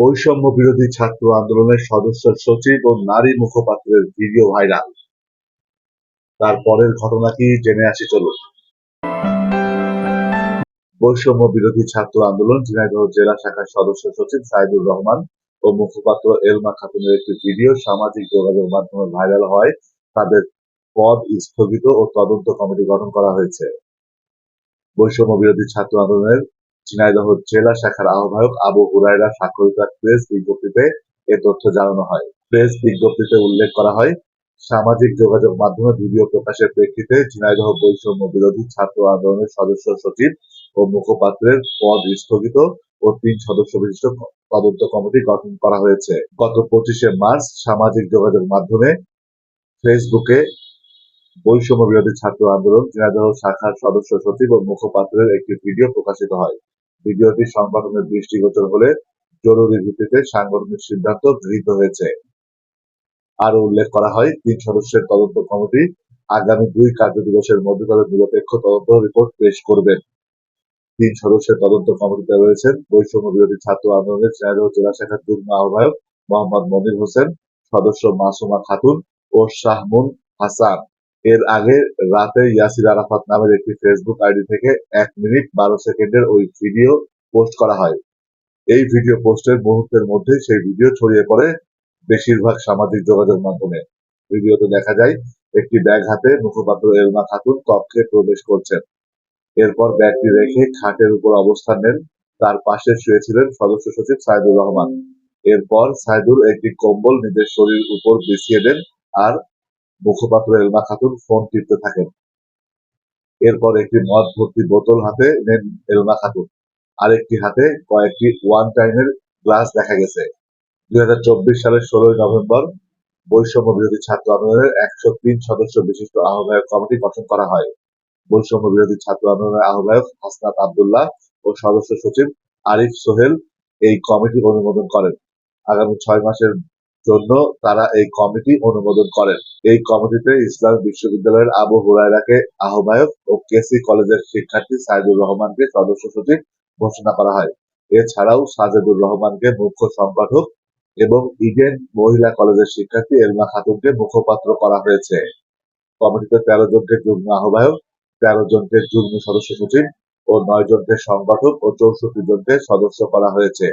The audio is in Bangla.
বৈষম্য বিরোধী ছাত্র আন্দোলনের সদস্য, সচিব ও নারী মুখপাত্রের ভিডিও ভাইরাল। তার পরের ঘটনা কি জেনে আসি, চলুন। বৈষম্য বিরোধী ছাত্র আন্দোলন ঝিনাইদহ জেলা শাখার সদস্য, সচিব সাইদুর রহমান ও মুখপাত্র এলমা খাতুনের একটি ভিডিও সামাজিক যোগাযোগ মাধ্যমে ভাইরাল হয়। তাদের পদ স্থগিত ও তদন্ত কমিটি গঠন করা হয়েছে। বৈষম্য বিরোধী ছাত্র আন্দোলনের ঝিনাইদহ জেলা শাখার আহ্বায়ক আবু হুরায়রা স্বাক্ষরিত প্রেস বিজ্ঞপ্তিতে এ তথ্য জানানো হয়। প্রেস বিজ্ঞপ্তিতে উল্লেখ করা হয়, সামাজিক যোগাযোগ মাধ্যমে ভিডিও প্রকাশের প্রেক্ষিতে ঝিনাইদহ বৈষম্য বিরোধী ছাত্র আন্দোলনের সদস্য সচিব ও মুখপাত্রের পদ স্থগিত ও তিন সদস্য বিশিষ্ট তদন্ত কমিটি গঠন করা হয়েছে। গত পঁচিশে মার্চ সামাজিক যোগাযোগ মাধ্যমে ফেসবুকে বৈষম্য বিরোধী ছাত্র আন্দোলন ঝিনাইদহ শাখার সদস্য সচিব ও মুখপাত্রের একটি ভিডিও প্রকাশিত হয়। ভিডিওটি সংগঠনের দৃষ্টিগোচর হলে জরুরি ভিত্তিতে সাংগঠনিক সিদ্ধান্ত গৃহীত হয়েছে। আরও উল্লেখ করা হয়, তিন সদস্যের তদন্ত কমিটি আগামী দুই কার্য দিবসের মধ্যে তাদের নিরপেক্ষ তদন্ত রিপোর্ট পেশ করবেন তিন সদস্যের তদন্ত কমিটিতে রয়েছেন বৈষম্য বিরোধী ছাত্র আন্দোলনের ঝিনাইদহ জেলা শাখার যুগ্ম আহ্বায়ক মোহাম্মদ মনির হোসেন, সদস্য মাসুমা খাতুন ও শাহমুন হাসান। এর আগে রাতে ইয়াসির আরাফাত নামের একটি ফেসবুক আইডি থেকে এক মিনিট বারো সেকেন্ডের ওই ভিডিও পোস্ট করা হয়। এই ভিডিও পোস্টের মুহূর্তের মধ্যে সেই ভিডিও ছড়িয়ে পড়ে বেশিরভাগ সামাজিক যোগাযোগ মাধ্যমে। ভিডিওতে দেখা যায়, একটি ব্যাগ হাতে মুখপাত্র এলমা খাতুন কক্ষে প্রবেশ করছেন। এরপর ব্যাগটি রেখে খাটের উপর অবস্থান নেন। তার পাশে শুয়েছিলেন সদস্য সচিব সাইদুর রহমান। এরপর সাইদুর একটি কম্বল নিজের শরীর উপর বিছিয়ে দেন আর মুখপাত্র এলমা খাতুন ফোন টিপতে থাকেন। এরপর একটি মদ ভর্তি বোতল হাতে নেন এলমা খাতুন। আরেকটি হাতে কয়েকটি ওয়ান টাইমের গ্লাস দেখা গেছে। দুই সালের ষোলোই নভেম্বর বৈষম্য বিরোধী ছাত্র আন্দোলনের একশো তিন সদস্য বিশিষ্ট আহ্বায়ক কমিটি গঠন করা হয়। বৈষম্য বিরোধী ছাত্র আন্দোলনের আহ্বায়ক হাসনাত আবদুল্লাহ ও সদস্য সচিব আরিফ সোহেল এই কমিটি অনুমোদন করেন। আগামী ছয় মাসের জন্য তারা এই কমিটি অনুমোদন করেন। এই কমিটিতে ইসলাম বিশ্ববিদ্যালয়ের আবু হুরায়রাকে আহ্বায়ক ও কেসি কলেজের শিক্ষার্থী সাইদুর রহমানকে সদস্য সচিব ঘোষণা করা হয়। এছাড়াও সাজেদুর রহমানকে মুখ্য সংগঠক এবং ইডেন মহিলা কলেজের শিক্ষার্থী এলমা খাতুনকে মুখপাত্র করা হয়েছে। কমিটিতে তেরো জনকে যুগ্ম আহ্বায়ক, তেরো জনকে যুগ্ম সদস্য সচিব ও নয় জনকে সংগঠক ও চৌষট্টি জনকে সদস্য করা হয়েছে।